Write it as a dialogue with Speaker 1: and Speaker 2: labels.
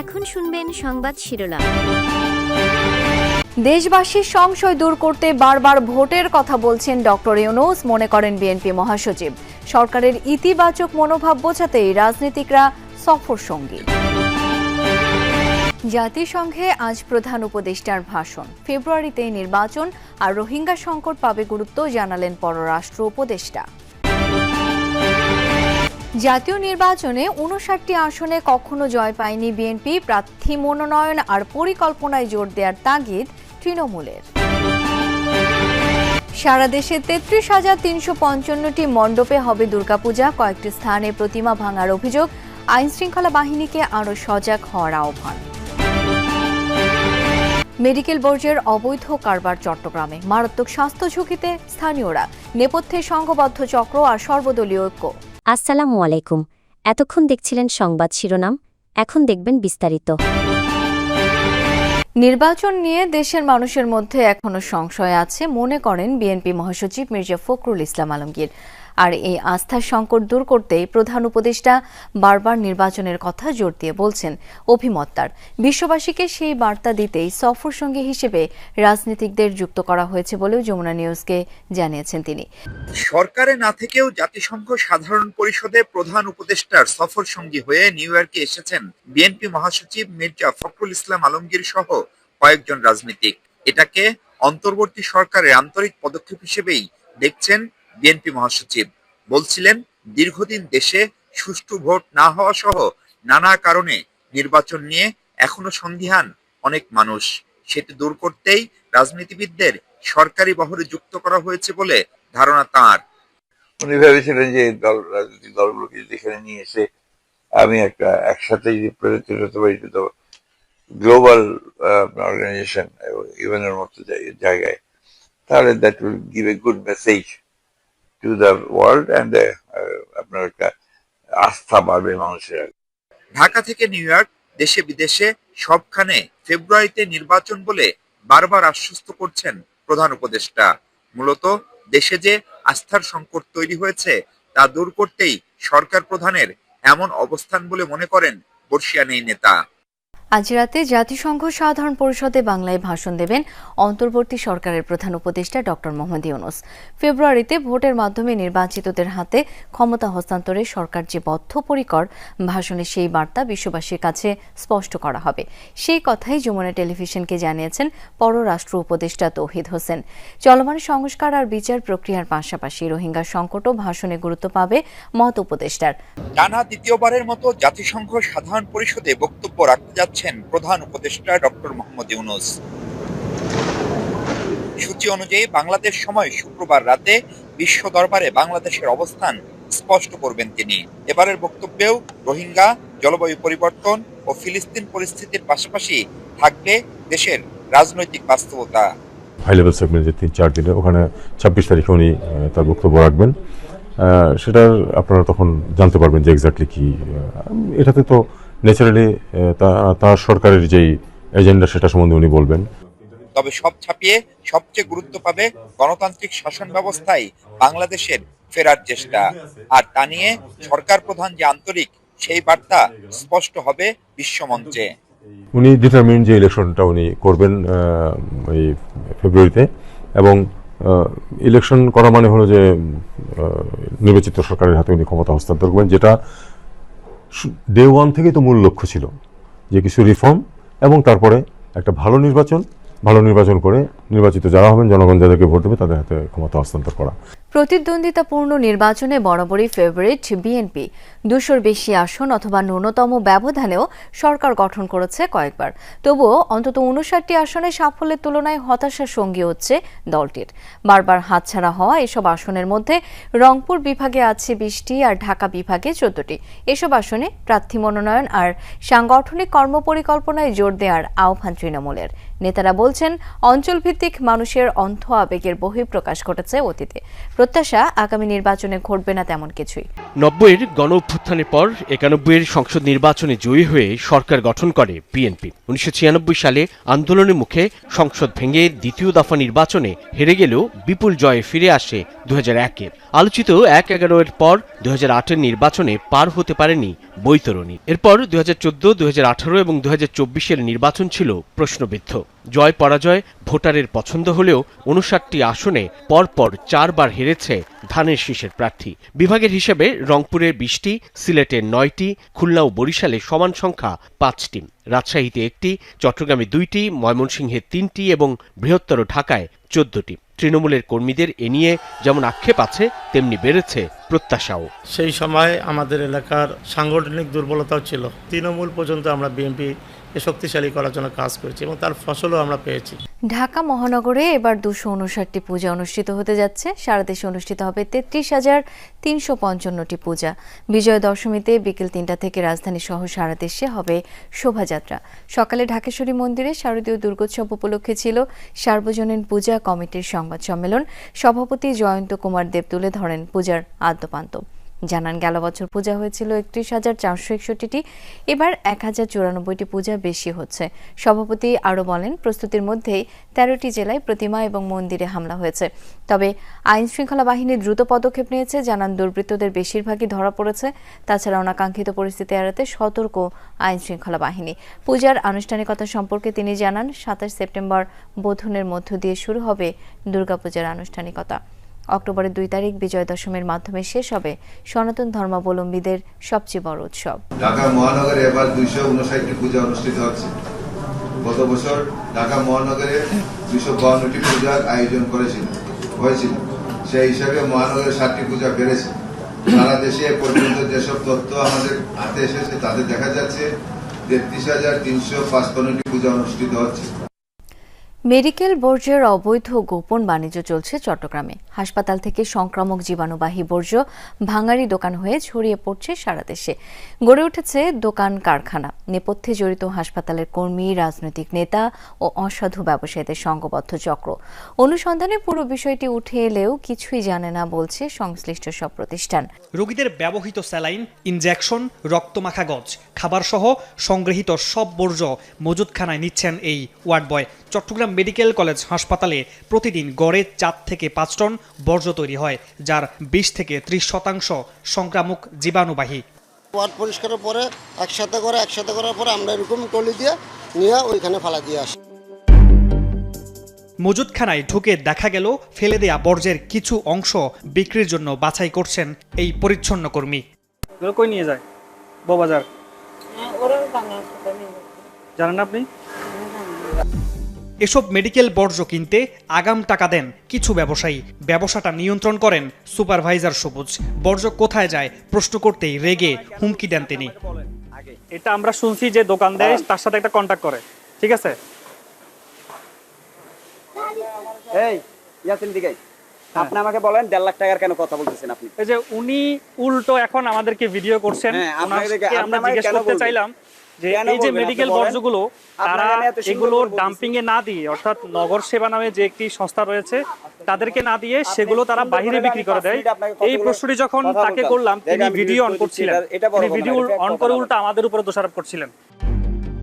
Speaker 1: এখন শুনবেন সংবাদ শিরোনাম।
Speaker 2: দেশবাসীর সংশয় দূর করতে বারবার ভোটের কথা বলছেন ডক্টর ইউনুস, মনে করেন বিএনপি মহাসচিব। সরকারের ইতিবাচক মনোভাব বোঝাতেই রাজনীতিকরা সফর সঙ্গী। জাতিসংঘে আজ প্রধান উপদেষ্টার ভাষণ। ফেব্রুয়ারিতে নির্বাচন আর রোহিঙ্গা সংকট পাবে গুরুত্ব জানালেন পররাষ্ট্র উপদেষ্টা। জাতীয় নির্বাচনে উনষাটটি আসনে কখনো জয় পায়নি বিএনপি। প্রার্থী মনোনয়ন আর পরিকল্পনায় জোর দেওয়ার তাগিদ তৃণমূলের। সারা দেশে তেত্রিশ হাজার তিনশো পঞ্চান্নটি মণ্ডপে হবে দুর্গাপূজা। কয়েকটি স্থানে প্রতিমা ভাঙার অভিযোগ। আইনশৃঙ্খলা বাহিনীকে আরও সজাগ হওয়ার আহ্বান। মেডিকেল বোর্ডের অবৈধ কারবার চট্টগ্রামে। মারাত্মক স্বাস্থ্য ঝুঁকিতে স্থানীয়রা। নেপথ্যে সংঘবদ্ধ চক্র আর সর্বদলীয় ঐক্য।
Speaker 1: আসসালামু আলাইকুম। এতক্ষণ দেখছিলেন সংবাদ শিরোনাম, এখন দেখবেন বিস্তারিত।
Speaker 2: নির্বাচন নিয়ে দেশের মানুষের মধ্যে এখনও সংশয় আছে, মনে করেন বিএনপি মহাসচিব মির্জা ফখরুল ইসলাম আলমগীর। আর এই আস্থার সংকট দূর করতেই প্রধান উপদেষ্টা বারবার নির্বাচনের কথা জোর দিয়ে বলছেন অভিমত তার বিশ্ববাসীকে সেই বার্তা দিতেই সফর সঙ্গী হিসেবে রাজনীতিকদের যুক্ত করা হয়েছে বলেও যমুনা নিউজকে জানিয়েছেন তিনি।
Speaker 3: সরকারে না থেকেও জাতিসংঘ সাধারণ পরিষদে প্রধান উপদেষ্টার সফর সঙ্গী হয়ে নিউ ইয়র্কে এসেছেন বিএনপি মহাসচিব মির্জা ফখরুল ইসলাম আলমগীর সহ কয়েকজন রাজনীতিক। এটাকে অন্তর্বর্তী সরকারের আন্তরিক পদক্ষেপ হিসেবেই দেখছেন বিএনপি মহাসচিব বলছিলেন, দীর্ঘদিন দেশে সুষ্ঠু ভোট না হওয়া সহ নানা কারণে নির্বাচন নিয়ে এখনও সন্দিহান অনেক মানুষ। সেটি দূর করতেই রাজনীতিবিদদের সরকারি বহরে যুক্ত করা হয়েছে বলে ধারণা তাঁর।
Speaker 4: উনি ভেবেছিলেন যে দল, রাজনৈতিক দলগুলোকে যদি এখানে নিয়ে এসে আমি একটা একসাথে যদি প্রেজেন্টেড হতে পারি তো গ্লোবাল অর্গানাইজেশন ইভেনের মতো জায়- জায়গায়, তাহলে that will give a good message to the world and আপনার একটা আস্থা বাড়বে মানুষের।
Speaker 3: ঢাকা থেকে নিউ ইয়র্ক, দেশে বিদেশে সবখানে ফেব্রুয়ারিতে নির্বাচন বলে বারবার আশ্বস্ত করছেন প্রধান উপদেষ্টা। মূলত দেশে যে আস্থার সংকট তৈরি হয়েছে, তা দূর করতেই সরকার প্রধানের এমন অবস্থান বলে মনে করেন বর্ষিয়ান এই নেতা।
Speaker 2: আজ রাতে জাতিসংঘ সাধারণ পরিষদে বাংলায় ভাষণ দেবেন অন্তর্বর্তী সরকারের প্রধান উপদেষ্টা ডক্টর মোহাম্মদ ইউনুস। ফেব্রুয়ারিতে ভোটের মাধ্যমে নির্বাচিতদের হাতে ক্ষমতা হস্তান্তরে সরকার যে বদ্ধপরিকর, ভাষণে সেই বার্তা বিশ্ববাসীর কাছে স্পষ্ট করা হবে। সেই কথাই যমুনা টেলিভিশনকে জানিয়েছেন পররাষ্ট্র উপদেষ্টা তৌহিদ হোসেন। চলমান সংস্কার আর বিচার প্রক্রিয়ার পাশাপাশি রোহিঙ্গা সংকটও ভাষণে গুরুত্ব পাবে মত উপদেষ্টার।
Speaker 3: টানা দ্বিতীয়বারের মতো জাতিসংঘ সাধারণ পরিষদে বক্তব্য রাখতে যাচ্ছেন প্রধান উপদেষ্টা ডক্টর মোহাম্মদ ইউনুস। সূচি অনুযায়ী বাংলাদেশ সময় শুক্রবার রাতে বিশ্ব দরবারে বাংলাদেশের অবস্থান স্পষ্ট করবেন তিনি। এবারের বক্তব্যেও রোহিঙ্গা, জলবায়ু পরিবর্তন ও ফিলিস্তিন পরিস্থিতির পাশাপাশি থাকবে দেশের রাজনৈতিক বাস্তবতা।
Speaker 5: হাই লেভেল সেগমেন্ট যে তিন, চার দিনে, ওখানে ছাব্বিশ তারিখে উনি তার বক্তব্য রাখবেন। সেটার আপনারা তখন জানতে পারবেন যে এক্স্যাক্টলি কি এটাতে তো ন্যাচারালি তার সরকারের যেই এজেন্ডা সেটা সম্বন্ধে উনি বলবেন।
Speaker 3: তবে সব ছাপিয়ে সবচেয়ে গুরুত্ব পাবে গণতান্ত্রিক শাসন ব্যবস্থায় বাংলাদেশের ফেরার চেষ্টা। আর তা নিয়ে সরকার প্রধান যে আন্তরিক সেই বার্তা স্পষ্ট হবে বিশ্বমঞ্চে।
Speaker 5: উনি ডিটারমিন যে ইলেকশনটা উনি করবেন এই ফেব্রুয়ারিতে এবং ইলেকশন করা মানে হলো যে নির্বাচিত সরকারের হাতে উনি ক্ষমতা হস্তান্তর করবেন যেটা ডে ওয়ান থেকেই তো মূল লক্ষ্য ছিল যে কিছু রিফর্ম এবং তারপরে একটা ভালো নির্বাচন ভালো নির্বাচন করে নির্বাচিত যারা হবেন, জনগণ যাদেরকে ভোট দেবে, তাদের হাতে ক্ষমতা হস্তান্তর করা।
Speaker 2: প্রতিদ্বন্দ্বিতাপূর্ণ নির্বাচনে বরাবরই ফেভারিট বিএনপি দুশোর বেশি আসন অথবা ন্যূনতম ব্যবধানেও সরকার গঠন করেছে কয়েকবার। তবুও অন্তত উনষাটটি আসনে সাফল্যের তুলনায় হতাশার সঙ্গী হচ্ছে দলটির। বারবার হাতছাড়া হওয়া এসব আসনের মধ্যে রংপুর বিভাগে আছে বিশটি আর ঢাকা বিভাগে চোদ্দটি। এসব আসনে প্রার্থী মনোনয়ন আর সাংগঠনিক কর্মপরিকল্পনায় জোর দেওয়ার আহ্বান তৃণমূলের। নেতারা বলছেন, অঞ্চলভিত্তিক মানুষের অন্ধ আবেগের বহিঃপ্রকাশ ঘটেছে অতীতে। প্রত্যাশা আগামী নির্বাচনে ঘটবে না তেমন কিছুই।
Speaker 6: নব্বইয়ের গণ অভ্যুত্থানের পর একানব্বইয়ের সংসদ নির্বাচনে জয়ী হয়ে সরকার গঠন করে বিএনপি। উনিশশো ছিয়ানব্বই সালে আন্দোলনের মুখে সংসদ ভেঙে দ্বিতীয় দফা নির্বাচনে হেরে গেলেও বিপুল জয়ে ফিরে আসে দু একে আলোচিত এক এগারো এর পর দু হাজার নির্বাচনে পার হতে পারেনি বৈতরণী। এরপর দু হাজার চোদ্দ দু আঠারো এবং দু হাজার চব্বিশের নির্বাচন ছিল প্রশ্নবিদ্ধ। জয় পরাজয় ভোটারের পছন্দ হলেও উনষাটটি আসনে পরপর চারবার হেরেছে ধানের শীষের প্রার্থী। বিভাগের হিসেবে রংপুরে বিশটি, সিলেটে নয়টি, খুলনা ও বরিশালে সমান সংখ্যা পাঁচটি। রাজশাহীতে একটি, চট্টগ্রামে দুইটি, ময়মনসিংহে তিনটি এবং বৃহত্তর ঢাকায় চোদ্দটি। তৃণমূলের কর্মীদের এ নিয়ে যেমন আক্ষেপ আছে, তেমনি বেড়েছে প্রত্যাশাও।
Speaker 7: সেই সময় আমাদের এলাকার সাংগঠনিক দুর্বলতাও ছিল। তৃণমূল পর্যন্ত আমরা বিএনপি শক্তিশালী করার জন্য কাজ করেছি এবং তার ফসলও আমরা পেয়েছি।
Speaker 2: ঢাকা মহানগরে এবার দুশো উনষাটটি পূজা অনুষ্ঠিত হতে যাচ্ছে। সারা দেশে অনুষ্ঠিত হবে তেত্রিশ হাজার তিনশো পঞ্চান্নটি পূজা। বিজয় দশমীতে বিকেল তিনটা থেকে রাজধানী সহ সারা দেশে হবে শোভাযাত্রা। সকালে ঢাকেশ্বরী মন্দিরে শারদীয় দুর্গোৎসব উপলক্ষে ছিল সার্বজনীন পূজা কমিটির সংবাদ সম্মেলন। সভাপতি জয়ন্ত কুমার দেব তুলে ধরেন পূজার আদ্যপান্ত। জানান, গেল বছর পূজা হয়েছিল একত্রিশ হাজার চারশো একষট্টিটি, এবার এক হাজার চুরানব্বইটি পূজা বেশি হচ্ছে। সভাপতি আরও বলেন, প্রস্তুতির মধ্যেই তেরোটি জেলায় প্রতিমা এবং মন্দিরে হামলা হয়েছে। তবে আইন শৃঙ্খলা বাহিনী দ্রুত পদক্ষেপ নিয়েছে, জানান, দুর্বৃত্তদের বেশিরভাগই ধরা পড়েছে। তাছাড়া অনাকাঙ্ক্ষিত পরিস্থিতি এড়াতে সতর্ক আইন শৃঙ্খলা বাহিনী। পূজার আনুষ্ঠানিকতা সম্পর্কে তিনি জানান, সাতাশ সেপ্টেম্বর বোধনের মধ্য দিয়ে শুরু হবে দুর্গাপূজার আনুষ্ঠানিকতা। অক্টোবরের দুই তারিখ বিজয় দশমীর মাধ্যমে শেষ হবে সনাতন ধর্মাবলম্বীদের সবচেয়ে বড় উৎসব।
Speaker 8: ঢাকা মহানগরে এবার দুইশো উনষাটটি পূজা অনুষ্ঠিত হচ্ছে। গত বছর ঢাকা মহানগরে দুইশো বাউন্নটি পূজার আয়োজন করেছিল হয়েছিল। সেই হিসাবে মহানগরে ষাটটি পূজা বেড়েছে। সারা দেশে এ পর্যন্ত যেসব তথ্য আমাদের হাতে এসেছে তাতে দেখা যাচ্ছে তেত্রিশ হাজার তিনশো পাঁচপান্নটি পূজা অনুষ্ঠিত হচ্ছে।
Speaker 2: মেডিকেল বর্জ্যের অবৈধ গোপন বাণিজ্য চলছে চট্টগ্রামে। হাসপাতাল থেকে সংক্রামক জীবাণুবাহী বর্জ্য ভাঙারি দোকান হয়ে ছড়িয়ে পড়ছে সারা দেশে। গড়ে উঠেছে দোকান কারখানা। নেপথ্যে জড়িত হাসপাতালের কর্মী, রাজনৈতিক নেতা ও অসাধু ব্যবসায়ীদের সংঘবদ্ধ চক্র। অনুসন্ধানে পুরো বিষয়টি উঠে এলেও কিছুই জানে না বলছে সংশ্লিষ্ট সব প্রতিষ্ঠান।
Speaker 9: রোগীদের ব্যবহৃত স্যালাইন, ইনজেকশন, রক্তমাখা গজ, খাবারসহ সংগৃহীত সব বর্জ্য মজুদখানায় নিচ্ছেন এই ward boy. Chattogram medical college হাসপাতালে প্রতিদিন গড়ে চার থেকে পাঁচ টন বর্জ্য তৈরি হয় যার বিশ থেকে ত্রিশ শতাংশ সংক্রামক জীবাণুবাহী।
Speaker 10: ওয়ার্ড পরিষ্কারের পরে একসাথে করে একসাথে করার পরে আমরা এরকম টলি দিয়ে নিয়ে ওইখানে ফালা দিয়ে আসি।
Speaker 9: মজুদখানায় ঢুকে দেখা গেল ফেলে দেয়া বর্জ্যের কিছু অংশ বিক্রির জন্য বাছাই করছেন এই পরিচ্ছন্ন কর্মী।
Speaker 11: কই নিয়ে যায়? বউবাজার জানেন না। আপনি
Speaker 9: এসব মেডিকেল বর্জ্য কিনতে আগাম টাকা দেন কিছু ব্যবসায়ী। ব্যবসাটা নিয়ন্ত্রণ করেন সুপারভাইজার সবুজ। বর্জ্য কোথায় যায় প্রশ্ন করতেই রেগে হুমকি দেন তিনি।
Speaker 11: এটা আমরা শুনছি যে দোকান দেয় তার সাথে একটা কন্ট্যাক্ট করে। ঠিক আছে?
Speaker 12: এই ইয়াসিন দিকে। আপনি আমাকে বলেন দেড় লাখ টাকার কেন কথা বলতেছেন আপনি?
Speaker 11: এই যে উনি উল্টো এখন আমাদেরকে ভিডিও করছেন।
Speaker 12: হ্যাঁ, আপনাকে
Speaker 11: আমরা জিজ্ঞেস করতে চাইলাম এই যে মেডিকেল বর্জ্যগুলো তারা এগুলো ডাম্পিং এ না দিয়ে অর্থাৎ নগর সেবা নামে যে একটি সংস্থা রয়েছে তাদেরকে না দিয়ে সেগুলো তারা
Speaker 12: বাহিরে
Speaker 11: বিক্রি করে দেয়। এই প্রশ্নটি যখন তাকে করলাম তিনি ভিডিও অন করছিলেন। তিনি ভিডিও অন করে উল্টা আমাদের উপরে দোষারোপ করছিলেন।